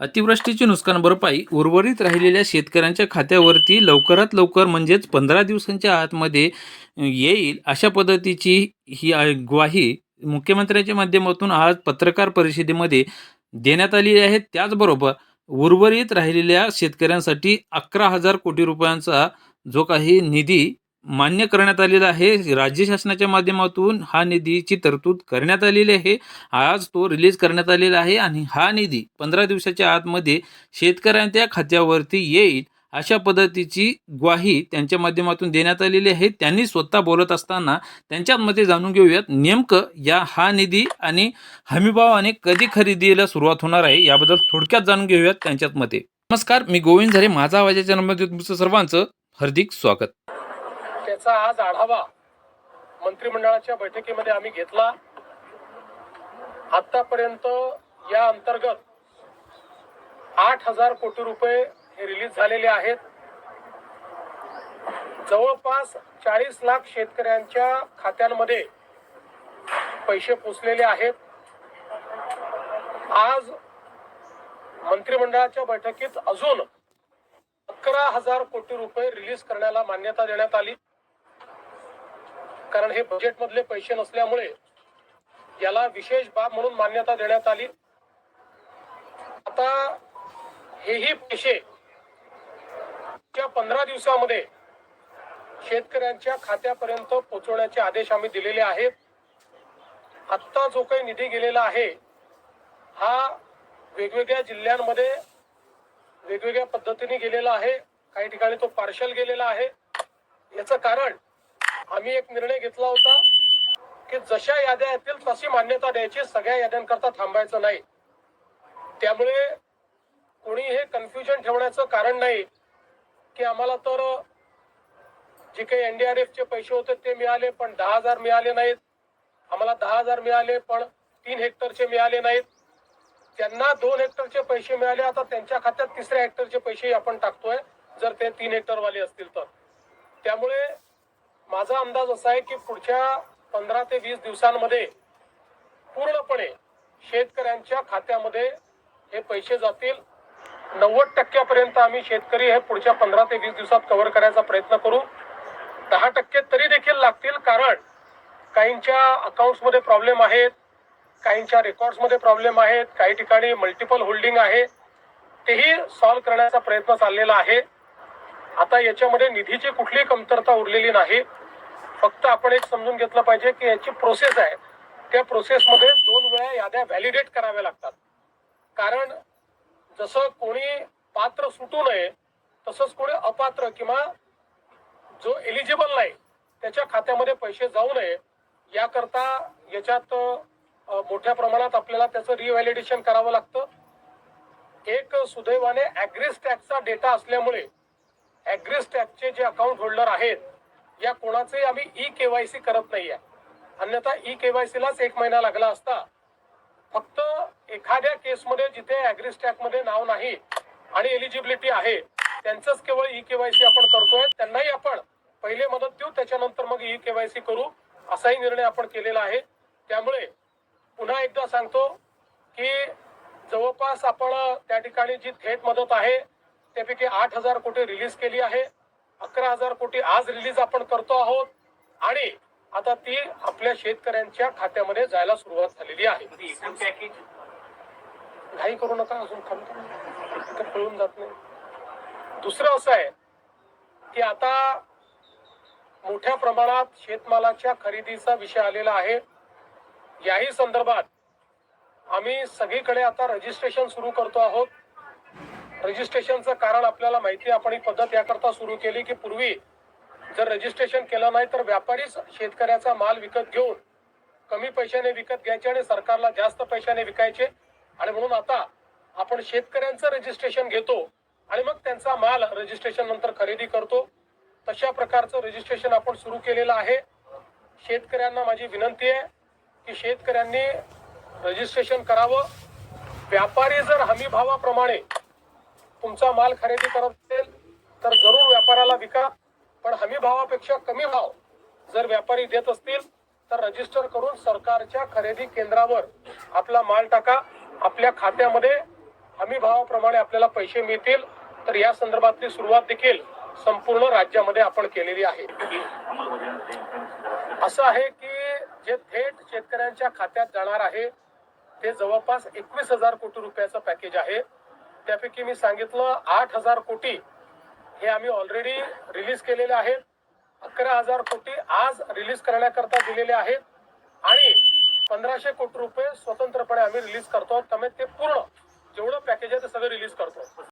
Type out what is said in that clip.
अतिवृष्टीची नुकसान भरपाई उर्वरित राहिलेल्या शेतकऱ्यांच्या खात्यावरती लवकरात लवकर म्हणजेच पंधरा दिवसांच्या आतमध्ये येईल अशा पद्धतीची ही ग्वाही मुख्यमंत्र्यांच्या माध्यमातून आज पत्रकार परिषदेमध्ये देण्यात आली आहे. त्याचबरोबर उर्वरित राहिलेल्या शेतकऱ्यांसाठी अकरा हजार कोटी रुपयांचा जो काही निधी मान्य करण्यात आलेला आहे. राज्य शासनाच्या माध्यमातून हा निधीची तरतूद करण्यात आलेली आहे. आज तो रिलीज करण्यात आलेला आहे आणि हा निधी पंधरा दिवसाच्या आतमध्ये शेतकऱ्यांच्या खात्यावरती येईल अशा पद्धतीची ग्वाही त्यांच्या माध्यमातून देण्यात आलेली आहे. त्यांनी स्वतः बोलत असताना त्यांच्यामध्ये जाणून घेऊयात नेमकं या हा निधी आणि हमीभावाने कधी खरेदीला सुरुवात होणार आहे याबद्दल थोडक्यात जाणून घेऊयात त्यांच्यात मते नमस्कार मी गोविंद झरे. माझा आवाजाच्या नंबर तुमचं सर्वांचं हार्दिक स्वागत. त्याचा आज आढावा मंत्रिमंडळाच्या बैठकीमध्ये आम्ही घेतला. आतापर्यंत या अंतर्गत आठ हजार कोटी रुपये हे रिलीज झालेले आहेत. जवळपास चाळीस लाख शेतकऱ्यांच्या खात्यांमध्ये पैसे पोचलेले आहेत. आज मंत्रिमंडळाच्या बैठकीत अजून अकरा हजार कोटी रुपये रिलीज करण्याला मान्यता देण्यात आली. कारण हे बजेट मधले पैसे नसल्यामुळे याला विशेष बाब म्हणून मान्यता देण्यात आली. आता हेही पैसे पंधरा दिवसामध्ये शेतकऱ्यांच्या खात्यापर्यंत पोहोचवण्याचे आदेश आम्ही दिलेले आहेत. आत्ता जो काही निधी गेलेला आहे हा वेगवेगळ्या जिल्ह्यांमध्ये वेगवेगळ्या पद्धतीने गेलेला आहे. काही ठिकाणी तो पार्शल गेलेला आहे. याचं कारण आम्ही एक निर्णय घेतला होता की जशा याद्या येतील तशी मान्यता द्यायची. सगळ्या याद्यांकरता थांबायचं नाही. त्यामुळे कोणी हे कन्फ्युजन ठेवण्याचं कारण नाही की आम्हाला तर जे काही एनडीआरएफचे पैसे होते ते मिळाले पण दहा हजार मिळाले नाहीत. आम्हाला दहा हजार मिळाले पण तीन हेक्टरचे मिळाले नाहीत. त्यांना दोन हेक्टरचे पैसे मिळाले. आता त्यांच्या खात्यात तिसऱ्या हेक्टरचे पैसे आपण टाकतोय. जर ते तीन हेक्टरवाले असतील तर. त्यामुळे माझा अंदाज असा आहे की पुढच्या पंधरा ते वीस दिवसांमध्ये पूर्णपणे शेतकऱ्यांच्या खात्यामध्ये हे पैसे जातील. नव्वद टक्क्यापर्यंत आम्ही शेतकरी हे पुढच्या पंधरा ते वीस दिवसात कव्हर करायचा प्रयत्न करू. दहा टक्के तरी देखील लागतील कारण काहींच्या अकाउंट्समध्ये प्रॉब्लेम आहेत काहींच्या रेकॉर्ड्समध्ये प्रॉब्लेम आहेत काही ठिकाणी मल्टिपल होल्डिंग आहे. तेही सॉल्व्ह करण्याचा प्रयत्न चाललेला आहे. आता याच्यामध्ये निधीची कुठलीही कमतरता उरलेली नाही. फक्त आपण एक समजून घेतलं पाहिजे की याची प्रोसेस आहे. त्या प्रोसेसमध्ये दोन वेळा याद्या व्हॅलिडेट कराव्या लागतात. कारण जसं कोणी पात्र सुटू नये तसंच कोणी अपात्र किंवा जो एलिजिबल नाही त्याच्या खात्यामध्ये पैसे जाऊ नये याकरता याच्यात मोठ्या प्रमाणात आपल्याला त्याचं रिव्हॅलिडेशन करावं लागतं. एक सुदैवाने ऍग्रिस टॅक्सचा डेटा असल्यामुळे ऍग्रिस टॅक्सचे जे अकाउंट होल्डर आहेत या कोणाचंही आम्ही ई केवायसी करत नाहीये. अन्यथा ई केवायसी लाच एक महिना लागला असता. फक्त एखाद्या केसमध्ये जिथे ऍग्रिसमध्ये नाव नाही आणि एलिजिबिलिटी आहे त्यांचंच केवळ ई केवायसी आपण करतोय. त्यांनाही आपण पहिले मदत देऊ त्याच्यानंतर मग ई केवायसी करू असाही निर्णय आपण केलेला आहे. त्यामुळे पुन्हा एकदा सांगतो की जवळपास आपण त्या ठिकाणी जी थेट मदत आहे त्यापैकी आठ हजार कोटी रिलीज केली आहे. अकरा हजार कोटी आज रिलीज आपण करतो आहोत. आणि आता ती आपल्या शेतकऱ्यांच्या खात्यामध्ये जायला सुरुवात झालेली आहे. घाई करू नका अजून कळून जात नाही. दुसरं असं आहे की आता मोठ्या प्रमाणात शेतमालाच्या खरेदीचा विषय आलेला आहे. याही संदर्भात आम्ही सगळीकडे आता रजिस्ट्रेशन सुरू करतो आहोत. रजिस्ट्रेशनचं कारण आपल्याला माहिती आहे. आपण ही पद्धत याकरता सुरू केली की पूर्वी जर रजिस्ट्रेशन केलं नाही तर व्यापारीच शेतकऱ्याचा माल विकत घेऊन कमी पैशाने विकत घ्यायचे आणि सरकारला जास्त पैशाने विकायचे. आणि म्हणून आता आपण शेतकऱ्यांचं रजिस्ट्रेशन घेतो आणि मग त्यांचा माल रजिस्ट्रेशन नंतर खरेदी करतो. तशा प्रकारचं रजिस्ट्रेशन आपण सुरू केलेलं आहे. शेतकऱ्यांना माझी विनंती आहे की शेतकऱ्यांनी रजिस्ट्रेशन करावं. व्यापारी जर हमी भावाप्रमाणे तुमचा माल खरेदी करत असेल तर जरूर व्यापाऱ्याला विका. पण हमी भावापेक्षा कमी भाव जर व्यापारी देत असतील तर रजिस्टर करून सरकारच्या खरेदी केंद्रावर आपला माल टाका. आपल्या खात्यामध्ये हमी भावाप्रमाणे आपल्याला पैसे मिळतील. तर या संदर्भातली सुरुवात देखील संपूर्ण राज्यामध्ये आपण केलेली आहे. असं आहे की जे थेट शेतकऱ्यांच्या खात्यात जाणार आहे ते जवळपास एकवीस हजार कोटी रुपयाचं पॅकेज आहे. त्यापैकी मी सांगितलं आठ हजार कोटी हे आम्ही ऑलरेडी रिलीज केलेले आहेत. अकरा हजार कोटी आज रिलीज करण्याकरता दिलेले आहेत. आणि पंधराशे कोटी रुपये स्वतंत्रपणे आम्ही रिलीज करतो. त्यामुळे ते पूर्ण जेवढं पॅकेज आहे ते सगळं रिलीज करतो.